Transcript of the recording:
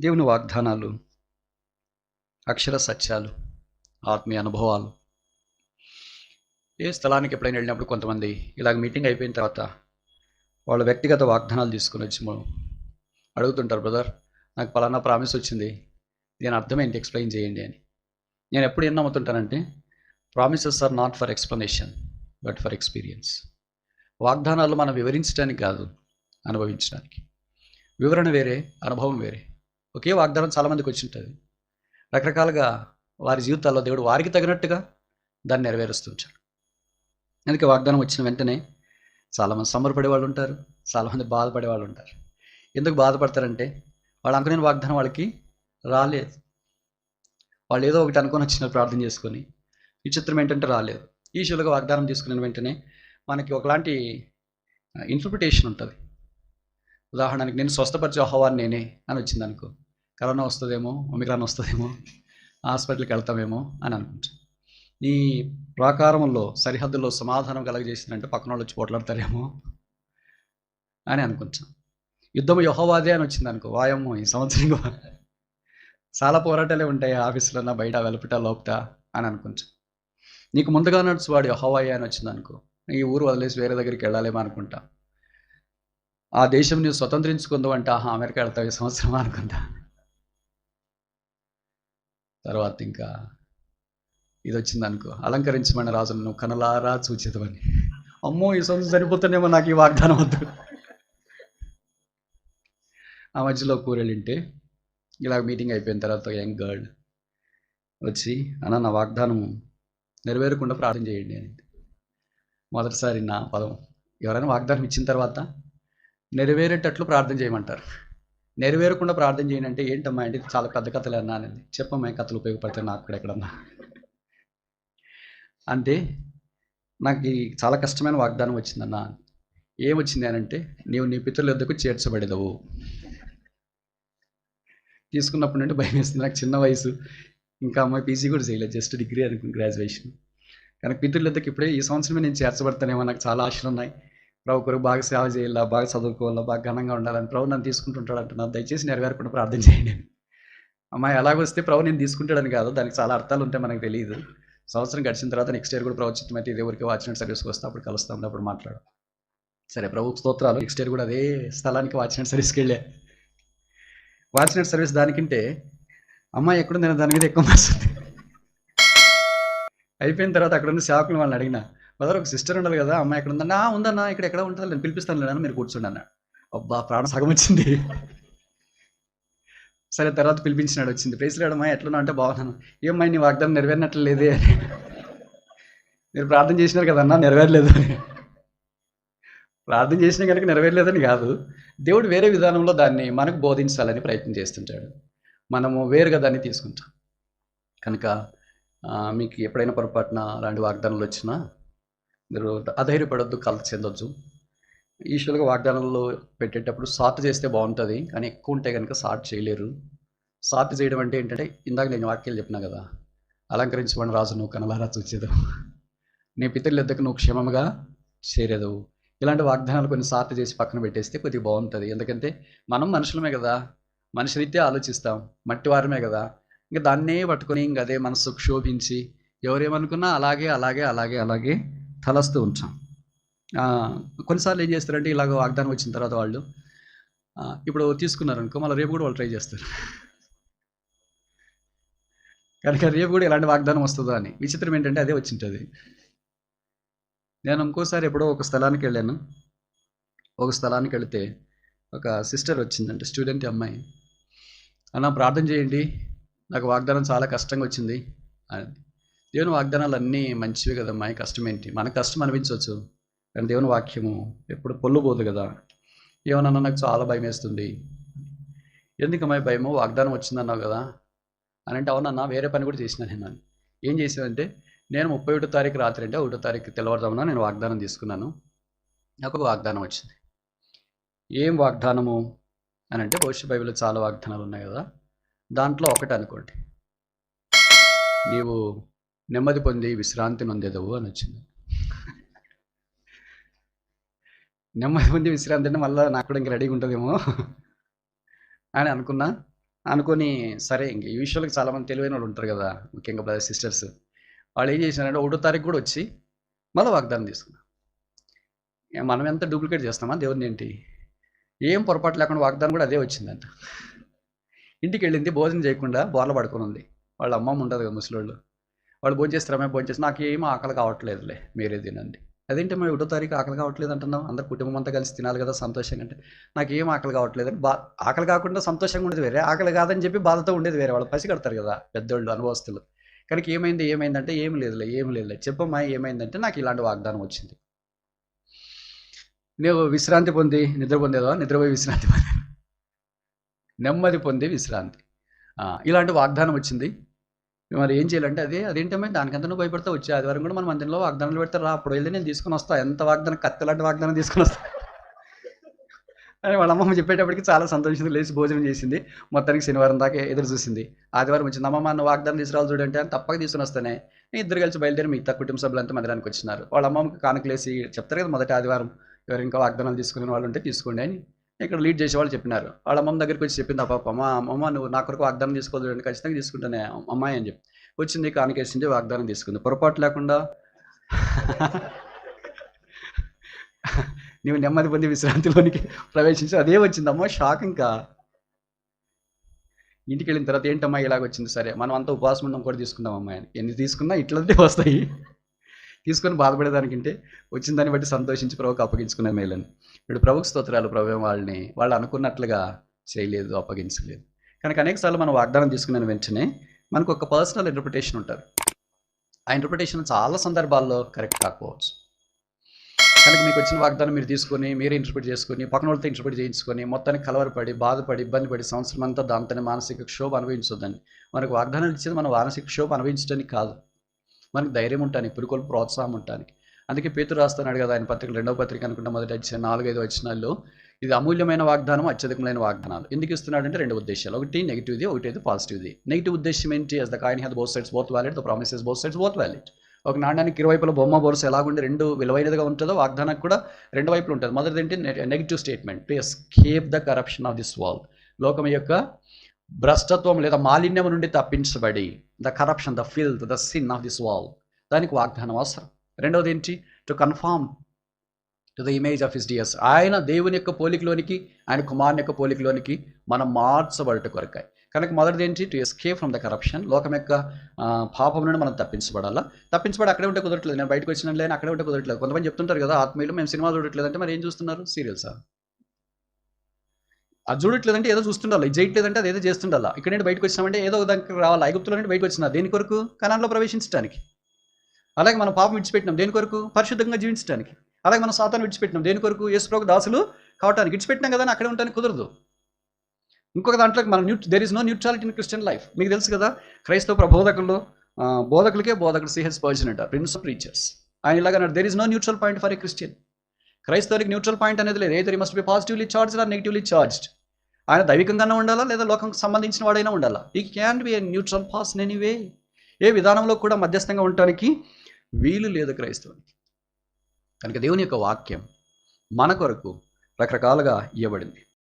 దేవుని వాగ్దానాలు అక్షర సత్యాలు ఆత్మీయ అనుభవాలు. ఏ స్థలానికి ఎప్పుడైనా వెళ్ళినప్పుడు కొంతమంది ఇలాగ మీటింగ్ అయిపోయిన తర్వాత వాళ్ళ వ్యక్తిగత వాగ్దానాలు తీసుకుని వచ్చి మనం అడుగుతుంటారు బ్రదర్ నాకు పలానా ప్రామిస్ వచ్చింది. దీని అర్థం ఏంటి? ఎక్స్ప్లెయిన్ చేయండి అని. నేను ఎప్పుడు ఏం నమ్ముతుంటానంటే promises are not for explanation but for experience. వాగ్దానాలు మనం వివరించడానికి కాదు అనుభవించడానికి. వివరణ వేరే అనుభవం వేరే. ఒకే వాగ్దానం చాలామందికి వచ్చి ఉంటుంది రకరకాలుగా వారి జీవితాల్లో దేవుడు వారికి తగినట్టుగా దాన్ని నెరవేరుస్తుంటాడు అందుకే వాగ్దానం వచ్చిన వెంటనే చాలామంది సంబరపడే వాళ్ళు ఉంటారు చాలామంది బాధపడే వాళ్ళు ఉంటారు. ఎందుకు బాధపడతారంటే వాళ్ళు అనుకునే వాగ్దానం వాళ్ళకి రాలేదు. వాళ్ళు ఏదో ఒకటి అనుకొని వచ్చిన ప్రార్థన చేసుకొని విచిత్రం ఏంటంటే రాలేదు. ఈశ్వరుగా వాగ్దానం తీసుకున్న వెంటనే మనకి ఒకలాంటి ఇంటర్ప్రిటేషన్ ఉంటుంది. ఉదాహరణకి నేను స్వస్థపరిచే ఆహ్వాన్ నేనే అని వచ్చింది అనుకో కరోనా వస్తుందేమో ఒమిక్రాన్ వస్తుందేమో హాస్పిటల్కి వెళ్తామేమో అని అనుకుంటాం. నీ ప్రాకారంలో సరిహద్దులో సమాధానం కలగజేసిందంటే పక్కన వాళ్ళు వచ్చి పోట్లాడతారేమో అని అనుకుంటాం. యుద్ధం యహోవాదే అని వచ్చింది అనుకో వాయమ్మో ఈ సంవత్సరం చాలా పోరాటాలే ఉంటాయి ఆఫీసులో బయట వెలుపుట లోపట అని అనుకుంటాం. నీకు ముందుగా నడుచు వాడు యహోవాయే అని వచ్చింది అనుకో ఈ ఊరు వదిలేసి వేరే దగ్గరికి వెళ్ళాలేమో అనుకుంటా. ఆ దేశం నువ్వు స్వతంత్రించుకుందావు అంటే ఆహా అమెరికా వెళ్తావు ఈ సంవత్సరం అనుకుంటా. తర్వాత ఇంకా ఇది వచ్చింది అనుకో అలంకరించమని రాజును నువ్వు కనలారా చూచేదవని. అమ్మో ఈ సొంత సరిపోతానేమో నాకు ఈ వాగ్దానం వద్దు. ఆ మధ్యలో కూరెళ్ళింటే ఇలా మీటింగ్ అయిపోయిన తర్వాత యంగ్ గర్ల్ వచ్చి అన్న నా వాగ్దానం నెరవేరకుండా ప్రార్థన చేయండి అని. మొదటిసారి నా పదం. ఎవరైనా వాగ్దానం ఇచ్చిన తర్వాత నెరవేరేటట్లు ప్రార్థన చేయమంటారు. నెరవేరకుండా ప్రార్థన చేయండి అంటే ఏంటమ్మా అంటే చాలా పెద్ద కథలు అన్నా అనేది చెప్పమ్మా కథలు ఉపయోగపడతాయి నాకు కూడా ఎక్కడన్నా. అంటే నాకు ఈ చాలా కష్టమైన వాగ్దానం వచ్చిందన్న. ఏమొచ్చింది అని అంటే నీవు నీ పితరుల వద్దకు చేర్చబడేదవు. తీసుకున్నప్పటి నుండి భయం వేస్తుంది. నాకు చిన్న వయసు. ఇంకా అమ్మాయి పీజీ కూడా చేయలేదు. జస్ట్ డిగ్రీ అనుకుని గ్రాడ్యుయేషన్. కానీ పితృల వద్దకు ఇప్పుడే ఈ సంవత్సరమే నేను చేర్చబడతానేమో నాకు చాలా ఆశలు ఉన్నాయి ప్రభు కొరకు బాగా సేవ చేయాలా బాగా చదువుకోవాలా బాగా ఘనంగా ఉండాలని ప్రభు నన్ను తీసుకుంటుంటాడు అంటున్నాను దయచేసి నెరవేరకుండా ప్రార్థన చేయండి. అమ్మాయి ఎలాగొస్తే ప్రభు నేను తీసుకుంటాడని కాదు దానికి చాలా అర్థాలు ఉంటాయి మనకు తెలియదు సంవత్సరం గడిచిన తర్వాత నెక్స్ట్ ఇయర్ కూడా ప్రభు చిత్తమైతే ఇదే ఊరికి వాచిన సర్వీస్కి వస్తే అప్పుడు కలుస్తాం అప్పుడు మాట్లాడు సరే ప్రభు స్తోత్రాలు. నెక్స్ట్ ఇయర్ కూడా అదే స్థలానికి వాచిన సర్వీస్కి వెళ్ళే. వాచిన సర్వీస్ దానికంటే అమ్మాయి ఎక్కడుంది నేను దాని మీద ఎక్కువ మాస్తుంది అయిపోయిన తర్వాత అక్కడ ఉన్న సేవకులు వాళ్ళని అడిగిన బ్రదర్ ఒక సిస్టర్ ఉండాలి కదా అమ్మాయి ఎక్కడ ఉందన్నా ఉందన్నా ఇక్కడ ఎక్కడ ఉంటుంది నేను పిలిపిస్తాను లేదన్నా మీరు కూర్చోండి అన్నాడు. అబ్బా ప్రాణం సగం వచ్చింది. సరే తర్వాత పిలిపించినాడు వచ్చింది. ప్రేసిలాడు అమ్మాయి ఎట్లున్నా అంటే బాగున్నాను. ఏమ్మాయి నీ వాగ్దానం నెరవేరినట్లు లేదే అని. మీరు ప్రార్థన చేసినారు కదన్నా నెరవేరలేదు అని. ప్రార్థన చేసిన కనుక నెరవేరలేదని కాదు. దేవుడు వేరే విధానంలో దాన్ని మనకు బోధించాలని ప్రయత్నం చేస్తుంటాడు. మనము వేరుగా దాన్ని తీసుకుంటాం. కనుక మీకు ఎప్పుడైనా పొరపాటున అలాంటి వాగ్దానాలు వచ్చినా మీరు అధైర్యపడొద్దు కలత చెందొద్దు. ఈశ్వరుగా వాగ్దానాల్లో పెట్టేటప్పుడు సార్ట్ చేస్తే బాగుంటుంది కానీ ఎక్కువ ఉంటే కనుక సార్ట్ చేయలేరు. సార్ట్ చేయడం అంటే ఏంటంటే ఇందాక నేను వాక్యాలు చెప్పినా కదా అలంకరించబడిన రాజు నువ్వు కనలారా చూసేదు నీ పితరుల ఎద్దకు నువ్వు క్షేమంగా చేరేదు. ఇలాంటి వాగ్దానాలు కొన్ని సార్ట్ చేసి పక్కన పెట్టేస్తే కొద్దిగా బాగుంటుంది. ఎందుకంటే మనం మనుషులమే కదా మనిషి రీత్యా ఆలోచిస్తాం మట్టి వారమే కదా. ఇంకా దాన్నే పట్టుకొని ఇంక అదే మనసు క్షోభించి ఎవరేమనుకున్నా అలాగే అలాగే అలాగే అలాగే తలస్తూ ఉంటాం. కొన్నిసార్లు ఏం చేస్తారంటే ఇలాగ వాగ్దానం వచ్చిన తర్వాత వాళ్ళు ఇప్పుడు తీసుకున్నారు అనుకో మళ్ళీ రేపు కూడా వాళ్ళు ట్రై చేస్తారు. కనుక రేపు కూడా ఎలాంటి వాగ్దానం వస్తుందో అని. విచిత్రం ఏంటంటే అదే వచ్చింటుంది. నేను ఇంకోసారి ఎప్పుడో ఒక స్థలానికి వెళ్ళాను. ఒక స్థలానికి వెళితే ఒక సిస్టర్ వచ్చిందంటే స్టూడెంట్ అమ్మాయి. అన్న ప్రార్థన చేయండి. నాకు వాగ్దానం చాలా కష్టంగా వచ్చింది. అని. దేవుని వాగ్దానాలు అన్నీ మంచివి కదమ్మా ఈ కష్టం ఏంటి మనకు కష్టం అనిపించవచ్చు కానీ దేవుని వాక్యము ఎప్పుడు పొల్లుపోదు కదా. ఏమన్నా నాకు చాలా భయం వేస్తుంది ఎందుకమ్మా భయము? వాగ్దానం వచ్చిందన్నావు కదా. అని అంటే అవునన్నా వేరే పని కూడా చేసిన నేను ఏం చేసానంటే నేను ముప్పై ఒకటో తారీఖు రాత్రి అంటే ఒకటో తారీఖు తెల్లవారుజామున నేను వాగ్దానం తీసుకున్నాను. నాకు ఒక వాగ్దానం వచ్చింది. ఏం వాగ్దానము? అని అంటే భవిష్య బైబిల్లో చాలా వాగ్దానాలు ఉన్నాయి కదా. దాంట్లో ఒకటి అనుకోండి. నీవు నెమ్మది పొంది విశ్రాంతి నొందేదవు అని వచ్చింది. నెమ్మది పొంది విశ్రాంతి అంటే మళ్ళీ నాకు కూడా ఇంక రెడీగా ఉంటుందేమో అని అనుకున్నా. అనుకొని సరే ఇంక ఈ విషయాలకు చాలామంది తెలివైన వాళ్ళు ఉంటారు కదా ముఖ్యంగా బ్రదర్ సిస్టర్స్ వాళ్ళు ఏం చేసినారంటే ఒకటో తారీఖు కూడా వచ్చి మళ్ళీ వాగ్దానం తీసుకున్నాం మనం ఎంత డూప్లికేట్ చేస్తామా? దేవుడిని ఏంటి? ఏం పొరపాటు లేకుండా వాగ్దానం కూడా అదే వచ్చిందంట. ఇంటికి వెళ్ళింది భోజనం చేయకుండా బోర్ల పడుకొని ఉంది. వాళ్ళ అమ్మమ్మ ఉంటుంది కదా ముసలోళ్ళు. వాళ్ళు భోజనం మేము భోంచేసి నాకు ఏం ఆకలి కావట్లేదులే మీరే తినండి. అదేంటి మేము ఒకటో తారీఖు ఆకలి కావట్లేదు అంటున్నాం అందరు కుటుంబం అంతా కలిసి తినాలి కదా సంతోషంగా అంటే. నాకు ఏం ఆకలి కావట్లేదు. బా ఆకలి కాకుండా సంతోషంగా ఉండేది వేరే. ఆకలి కాదని చెప్పి బాధతో ఉండేది వేరే. వాళ్ళు పసి కడతారు కదా పెద్దోళ్ళు అనుభవస్తులు. కనుక ఏమైంది? ఏమైందంటే ఏం లేదులే ఏం లేదులే. చెప్పమ్మా ఏమైందంటే నాకు ఇలాంటి వాగ్దానం వచ్చింది. నువ్వు విశ్రాంతి పొంది నిద్ర పొందేదో? నిద్రపోయి విశ్రాంతి పొంది నెమ్మది పొంది విశ్రాంతి. ఇలాంటి వాగ్దానం వచ్చింది. మరి ఏం చేయాలంటే అదే అదేంటమ్మా దానికంతా నువ్వు భయపడతా వచ్చే ఆదివారం కూడా మనం మందిరంలో వాగ్దానాలు పెడతారు రా అప్పుడు వెళ్ళి నేను తీసుకొని వస్తా. ఎంత వాగ్దానం కత్తి లాంటి వాగ్దానం తీసుకొని వస్తా. అని వాళ్ళ అమ్మమ్మ చెప్పేటప్పటికి చాలా సంతోషంగా లేచి భోజనం చేసింది. మొత్తానికి శనివారం దాకా ఎదురు చూసింది. ఆదివారం వచ్చింది అమ్మమ్మ నువ్వు వాగ్దానం తీసుకురావాలి చూడంటే అని తప్పక తీసుకుని వస్తానే. ఇద్దరు కలిసి బయలుదేరి మిగతా కుటుంబ సభ్యులంతా మందిరానికి వచ్చినారు. వాళ్ళ అమ్మమ్మకి కానుకలేసి చెప్తారు కదా మొదటి ఆదివారం ఎవరు ఇంకా వాగ్దానాలు తీసుకునే వాళ్ళు ఉంటే తీసుకోండి అని. ఇక్కడ లీడ్ చేసేవాళ్ళు చెప్పినారు. వాళ్ళ అమ్మమ్మ దగ్గరికి వచ్చి చెప్పింది ఆ పాప అమ్మ అమ్మ నువ్వు నా కొరకు వాగ్దానం తీసుకోవాలి ఖచ్చితంగా తీసుకుంటానే అమ్మాయి అని చెప్పి. వచ్చింది కానికేసింది వాగ్దానం తీసుకుంది. పొరపాటు లేకుండా నువ్వు నెమ్మది పొంది విశ్రాంతిలోనికి ప్రవేశించి. అదే వచ్చిందమ్మా షాక్ ఇంకా. ఇంటికి వెళ్ళిన తర్వాత ఏంటమ్మా ఇలాగ వచ్చింది? సరే మనం అంతా ఉపవాసం ఉండడం కూడా తీసుకుందాం అమ్మాయి అని. ఎన్ని తీసుకున్నా ఇట్లంటే వస్తాయి. తీసుకొని బాధపడేదానికంటే వచ్చిన దాన్ని బట్టి సంతోషించి ప్రభుకి అప్పగించుకునే మేలని. ఇప్పుడు ప్రభుకి స్తోత్రాలు ప్రభు వాళ్ళని వాళ్ళు అనుకున్నట్లుగా చేయలేదు అప్పగించలేదు. కనుక అనేకసార్లు మనం వాగ్దానం తీసుకున్న వెంటనే మనకు ఒక పర్సనల్ ఇంటర్ప్రిటేషన్ ఉంటారు. ఆ ఇంటర్ప్రిటేషన్ చాలా సందర్భాల్లో కరెక్ట్ కాకపోవచ్చు. కనుక మీకు వచ్చిన వాగ్దానం మీరు తీసుకొని మీరే ఇంటర్ప్రిట్ చేసుకొని పక్కన వాళ్ళతో ఇంటర్ప్రిట్ చేయించుకొని మొత్తానికి కలవరపడి బాధపడి ఇబ్బంది పడి సంవత్సరం అంతా దాంతోనే మానసిక క్షోభ అనుభవించొద్దని. మనకు వాగ్దానాలు ఇచ్చేది మన మానసిక క్షోభ అనుభవించడానికి కాదు. మనకు ధైర్యం ఉంటానికి పురుకోలు ప్రోత్సాహం ఉంటానికి అందుకే పేతురు రాస్తున్నాడు కదా ఆయన పత్రిక రెండవ పత్రిక అనుకుంటా మొదటి వచ్చిన నాలుగైదు వచ్చినాల్లో ఇది అమూల్యమైన వాగ్దానం అత్యధికమైన వాగ్దానాలు. ఎందుకు ఇస్తున్నాడంటే రెండు ఉద్దేశాలు. ఒకటి నెగిటివ్ది ఒకటి అయితే పాజిటివ్ది నెగిటివ్ ఉద్దేశం ఏంటి? As the coin has both sides both valid the promises both sides both valid ఒక నాణ్యానికి ఇరువైపుల బొమ్మ బొరుస ఎలాగుండి రెండు విలువైనదిగా ఉంటుందో వాగ్దానానికి కూడా రెండు వైపులు ఉంటుంది. మొదటిది ఏంటి? Negative statement to escape the corruption of this world లోకం యొక్క భ్రష్టత్వం లేదా మాలిన్యం నుండి తప్పించబడి the corruption the filth the sin of this world దానికి వాగ్దానం అవసరం. రెండవది ఏంటి? To conform to the image of his dears ఆయన దేవుని యొక్క పోలికలోనికి ఆయన కుమారుని యొక్క పోలికలోనికి మనం మార్చబడట కొరకాయి కనుక మొదటిది ఏంటి? To escape from the corruption లోకం యొక్క పాపం నుండి మనం తప్పించబడాలా? తప్పించబడి అక్కడే ఉంటే కుదరట్లేదు. నేను బయటకు వచ్చిన లేని? అక్కడే ఉంటే కుదరట్లేదు. కొంతమంది చెప్తుంటారు కదా ఆత్మీయులు మేము సినిమా చూడట్లేదు అంటే మరి ఏం చూస్తున్నారు? సీరియల్సా? అది చూడట్లేదంటే ఏదో చూస్తుండాలి. ఇది చేయట్లేదంటే అది ఏదో చేస్తుండాలా. ఇక్కడ నుండి బయటకు వచ్చినామంటే ఏదో దానికి రావాలి. ఐగుప్తుల నుండి బయటకు వచ్చినా దేని కొరకు? కణాల్లో ప్రవేశించడానికి అలాగే మనం పాపం విడిచిపెట్టినాం. దేని కొరకు? పరిశుద్ధంగా జీవించడానికి అలాగే మనం సాతాన్ని విడిచిపెట్టినాం. దేని కొరకు? యేసుప్రభు దాసులు కావటానికి. విడిచిపెట్టినాం కదా అక్కడే ఉండడానికి కుదరదు. ఇంకొక దాంట్లో మనం new there is no neutrality in Christian life మీకు తెలుసు కదా క్రైస్తవ ప్రబోధకుల్లో బోధకులకే బోధకుడు సిహెచ్ పర్జన్ అంట ప్రిన్స్ ఆఫ్ రీచర్స్ ఆయన ఇలాగ there is no neutral point for a Christian క్రైస్తవునికి neutral point అనేది లేదు. ఏదో must be positively charged or negatively charged ఆయన దైవికంగానే ఉండాలా? లేదా లోకంకి సంబంధించిన వాడైనా ఉండాలా? He can be a neutral person anyway ఏ విధానంలో కూడా మధ్యస్థంగా ఉండటానికి వీలు లేదు క్రైస్తవునికి. కనుక దేవుని యొక్క వాక్యం మన కొరకు రకరకాలుగా ఇవ్వబడింది.